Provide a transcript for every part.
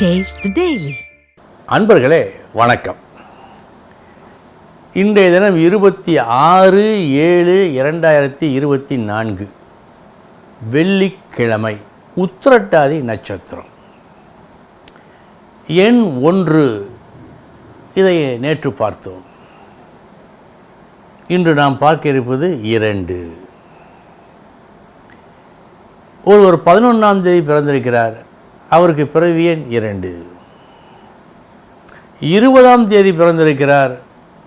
Taste daily அன்பர்களே வணக்கம். இன்றைய தினம் இருபத்தி ஆறு ஏழு இரண்டாயிரத்தி இருபத்தி நான்கு. வெள்ளிக்கிழமை உத்திரட்டாதி நட்சத்திரம். எண் ஒன்று. இதை நேற்று பார்த்தோம். இன்று நாம் பார்க்க இருப்பது இரண்டு. ஒருவர் பதினொன்றாம் தேதி பிறந்திருக்கிறார். அவருக்கு பிறவி எண் இரண்டு. இருபதாம் தேதி பிறந்திருக்கிறார்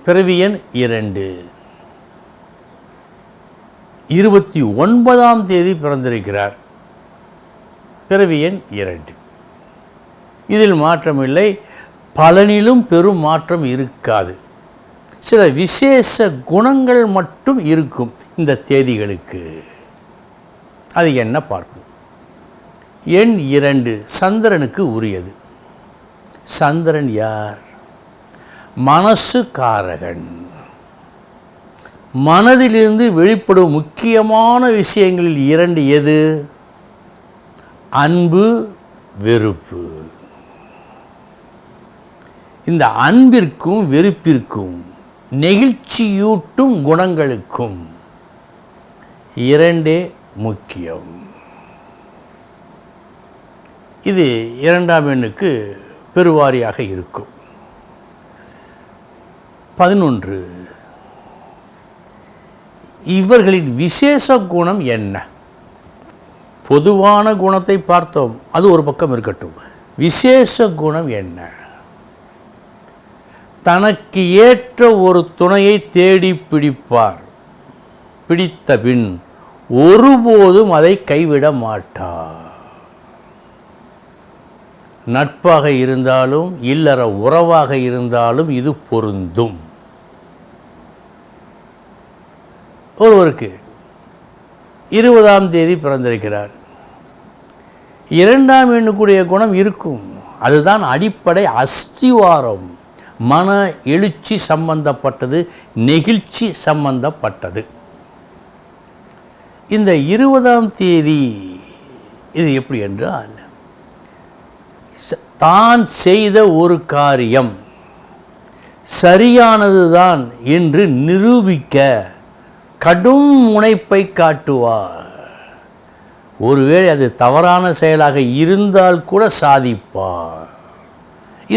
பிறவி எண் இரண்டு. இருபத்தி ஒன்பதாம் தேதி பிறந்திருக்கிறார் பிறவி எண் இரண்டு. இதில் மாற்றமில்லை பலனிலும் பெரும் மாற்றம் இருக்காது. சில விசேஷ குணங்கள் மட்டும் இருக்கும் இந்த தேதிகளுக்கு. அது என்ன பார்ப்போம். எண் இரண்டு சந்திரனுக்கு உரியது. சந்திரன் யார்? மனசு காரகன் மனதிலிருந்து வெளிப்படும் முக்கியமான விஷயங்களில் இரண்டு எது? அன்பு வெறுப்பு. இந்த அன்பிற்கும் வெறுப்பிற்கும் நெகிழ்ச்சியூட்டும் குணங்களுக்கும் இரண்டே முக்கியம். இது இரண்டாம் எண்ணுக்கு பெருவாரியாக இருக்கும். பதினொன்று. இவர்களின் விசேஷ குணம் என்ன? பொதுவான குணத்தை பார்த்தோம். அது ஒரு பக்கம் இருக்கட்டும். விசேஷ குணம் என்ன? தனக்கு ஏற்ற ஒரு துணையை தேடி பிடிப்பார். பிடித்த பின் ஒருபோதும் அதை கைவிட மாட்டார். நட்பாக இருந்தாலும் இல்லற உறவாக இருந்தாலும் இது பொருந்தும். ஒருவருக்கு இருபதாம் தேதி பிறந்திருக்கிறார். இரண்டாம் எண்ணுக்குரிய குணம் இருக்கும். அதுதான் அடிப்படை அஸ்திவாரம். மன எழுச்சி சம்பந்தப்பட்டது நெகிழ்ச்சி சம்பந்தப்பட்டது. இந்த இருபதாம் தேதி இது எப்படி என்றால் தான் செய்த ஒரு காரியம். சரியானது தான் என்று நிரூபிக்க கடும் முனைப்பை காட்டுவார். ஒருவேளை அது தவறான செயலாக இருந்தால் கூட சாதிப்பார்.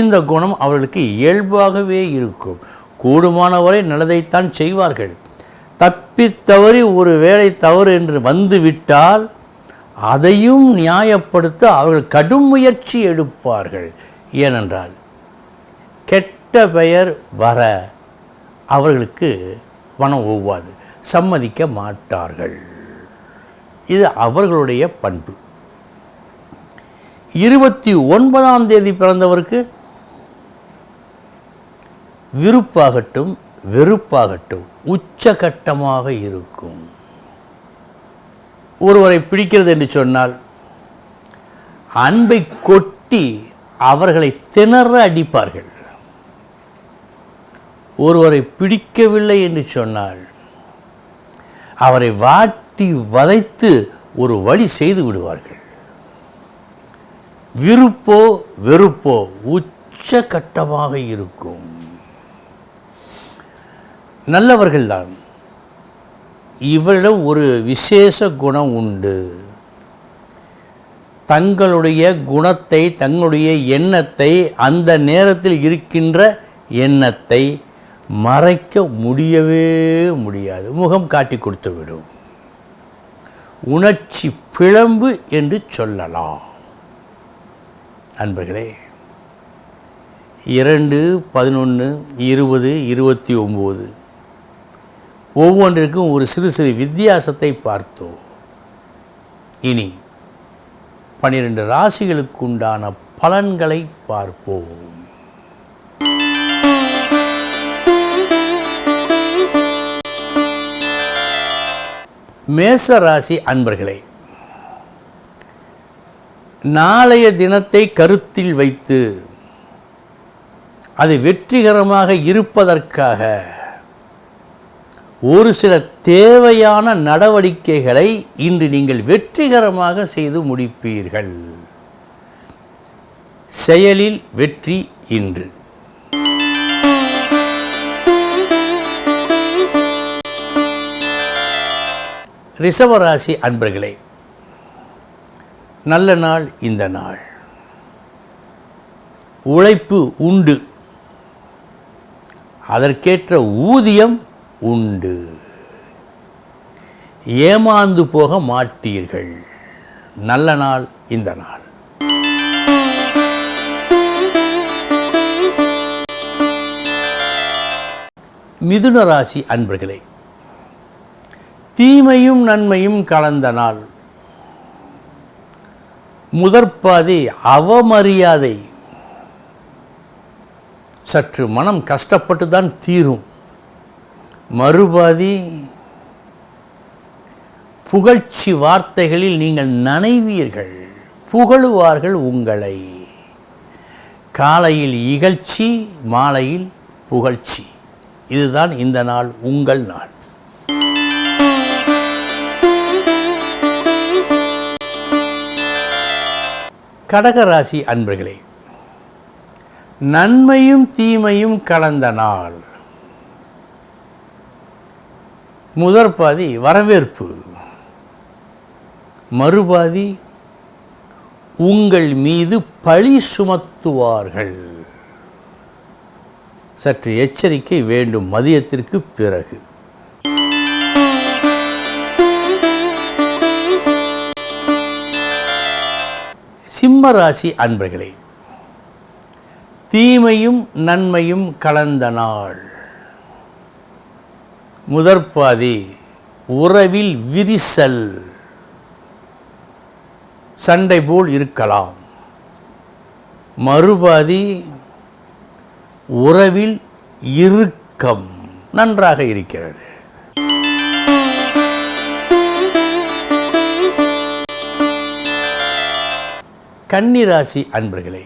இந்த குணம் அவர்களுக்கு இயல்பாகவே இருக்கும். கூடுமானவரை நல்லதைத்தான் செய்வார்கள். தப்பித்தவறி ஒரு வேலை தவறு என்று வந்துவிட்டால் அதையும் நியாயப்படுத்த அவர்கள் கடும் முயற்சி எடுப்பார்கள். ஏனென்றால் கெட்ட பெயர் வர அவர்களுக்கு மனம் ஒவ்வாது. சம்மதிக்க மாட்டார்கள். இது அவர்களுடைய பண்பு. இருபத்தி ஒன்பதாம் தேதி பிறந்தவருக்கு விருப்பாகட்டும் வெறுப்பாகட்டும் உச்சகட்டமாக இருக்கும். ஒருவரை பிடிக்கிறது என்று சொன்னால் அன்பை கொட்டி அவர்களை திணற அடிப்பார்கள். ஒருவரை பிடிக்கவில்லை என்று சொன்னால் அவரை வாட்டி வதைத்து ஒரு வழி செய்து விடுவார்கள். விருப்போ வெறுப்போ உச்சகட்டமாக இருக்கும். நல்லவர்கள்தான். இவரிடம் ஒரு விசேஷ குணம் உண்டு. தங்களுடைய குணத்தை தங்களுடைய எண்ணத்தை அந்த நேரத்தில் இருக்கின்ற எண்ணத்தை மறைக்க முடியவே முடியாது. முகம் காட்டி கொடுத்து விடும். உணர்ச்சி பிழம்பு என்று சொல்லலாம். அன்பர்களே இரண்டு பதினொன்று இருபது இருபத்தி ஒம்பது. ஒவ்வொன்றிற்கும் ஒரு சிறு சிறு வித்தியாசத்தை பார்த்தோம். இனி பன்னிரண்டு ராசிகளுக்குண்டான பலன்களை பார்ப்போம். மேச ராசி அன்பர்களே நாளைய தினத்தை கருத்தில் வைத்து அது வெற்றிகரமாக இருப்பதற்காக ஒரு சில தேவையான நடவடிக்கைகளை இன்று நீங்கள் வெற்றிகரமாக செய்து முடிப்பீர்கள். செயலில் வெற்றி இன்று. ரிஷவராசி அன்பர்களே நல்ல நாள் இந்த நாள். உழைப்பு உண்டு. அதற்கேற்ற ஊதியம் உண்டு. ஏமாந்து போக மாட்டீர்கள். நல்ல நாள் இந்த நாள். மிதுன ராசி அன்பர்களே தீமையும் நன்மையும் கலந்த நாள். முதற்பாதி அவமரியாதை. சற்று மனம் கஷ்டப்பட்டு தான் தீரும். மறுபாதி புகழ்ச்சி வார்த்தைகளில் நீங்கள் நனைவீர்கள். புகழுவார்கள் உங்களை. காலையில் இகழ்ச்சி மாலையில் புகழ்ச்சி. இதுதான் இந்த நாள் உங்கள் நாள். கடகராசி அன்பர்களே நன்மையும் தீமையும் கலந்த நாள். முதற்பாதி வரவேற்பு. மறுபாதி உங்கள் மீது பழி சுமத்துவார்கள். சற்று எச்சரிக்கை வேண்டும் மதியத்திற்கு பிறகு. சிம்மராசி அன்பர்களே தீமையும் நன்மையும் கலந்த நாள். முதற்பாதி உறவில் விரிசல். சண்டை போல் இருக்கலாம். மறுபாதி உறவில் இறுக்கம் நன்றாக இருக்கிறது. கன்னிராசி அன்பர்களே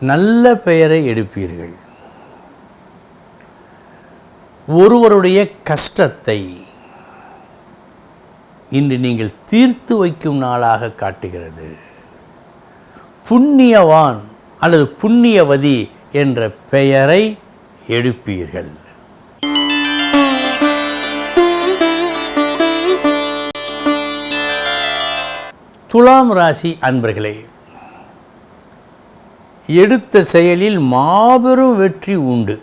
நல்ல பெயரை எடுப்பீர்கள். ஒருவருடைய கஷ்டத்தை இன்று நீங்கள் தீர்த்து வைக்கும் நாளாக காட்டுகிறது. புண்ணியவான் அல்லது புண்ணியவதி என்ற பெயரை எடுப்பீர்கள் துலாம் ராசி அன்பர்களே எடுத்த செயலில் மாபெரும் வெற்றி உண்டு.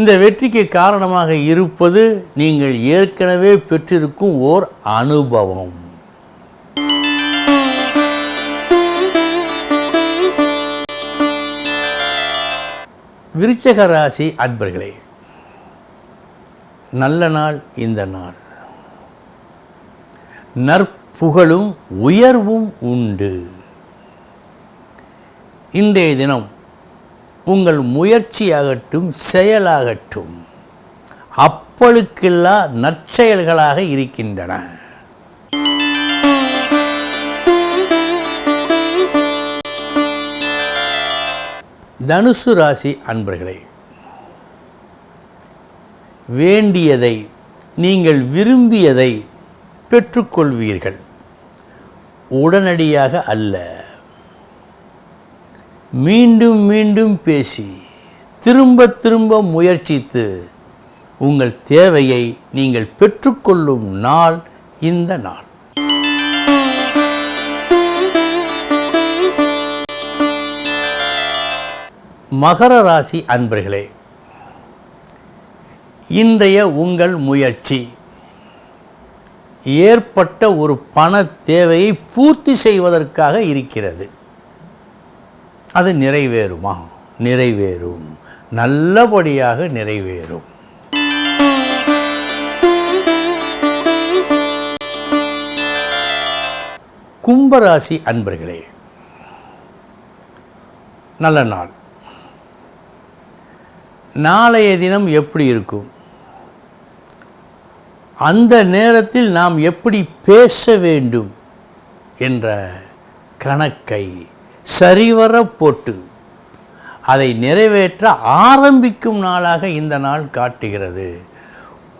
இந்த வெற்றிக்கு காரணமாக இருப்பது நீங்கள் ஏற்கனவே பெற்றிருக்கும் ஓர் அனுபவம். விருச்சக ராசி அன்பர்களே நல்ல நாள் இந்த நாள். நற்புகழும் உயர்வும் உண்டு. இன்றைய தினம் உங்கள் முயற்சியாகட்டும் செயலாகட்டும் அப்பழுக்கில்லா நற்செயல்களாக இருக்கின்றன. தனுசு ராசி அன்பர்களே வேண்டியதை நீங்கள் விரும்பியதை பெற்றுக்கொள்வீர்கள். உடனடியாக அல்ல. மீண்டும் மீண்டும் பேசி திரும்ப திரும்ப முயற்சித்து உங்கள் தேவையை நீங்கள் பெற்றுக்கொள்ளும் நாள் இந்த நாள். மகர ராசி அன்பர்களே இன்றைய உங்கள் முயற்சி ஏற்பட்ட ஒரு பண தேவையை பூர்த்தி செய்வதற்காக இருக்கிறது. அது நிறைவேறுமா? நிறைவேறும். நல்லபடியாக நிறைவேறும். கும்பராசி அன்பர்களே நல்ல நாள். நாளைய தினம் எப்படி இருக்கும்? அந்த நேரத்தில் நாம் எப்படி பேச வேண்டும்? என்ற கணக்கை சரிவர போட்டு அதை நிறைவேற்ற ஆரம்பிக்கும் நாளாக இந்த நாள் காட்டுகிறது.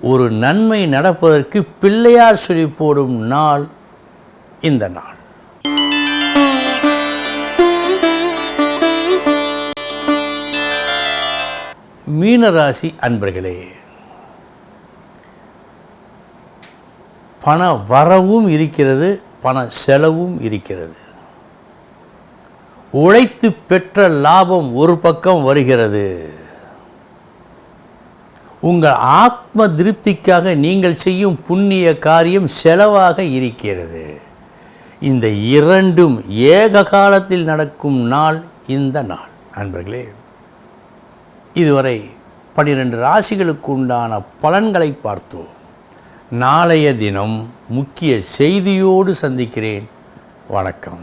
ஒரு நன்மை நடப்பதற்கு பிள்ளையார் சொல்லி போடும் நாள் இந்த நாள். மீனராசி அன்பர்களே பண வரவும் இருக்கிறது பண செலவும் இருக்கிறது. உழைத்து பெற்ற லாபம் ஒரு பக்கம் வருகிறது. உங்கள் ஆத்ம திருப்திக்காக நீங்கள் செய்யும் புண்ணிய காரியம் செலவாக இருக்கிறது. இந்த இரண்டும் ஏக காலத்தில் நடக்கும் நாள் இந்த நாள். அன்பர்களே இதுவரை பனிரெண்டு ராசிகளுக்கு உண்டான பலன்களை பார்த்தோம். நாளைய தினம் முக்கிய செய்தியோடு சந்திக்கிறேன். வணக்கம்.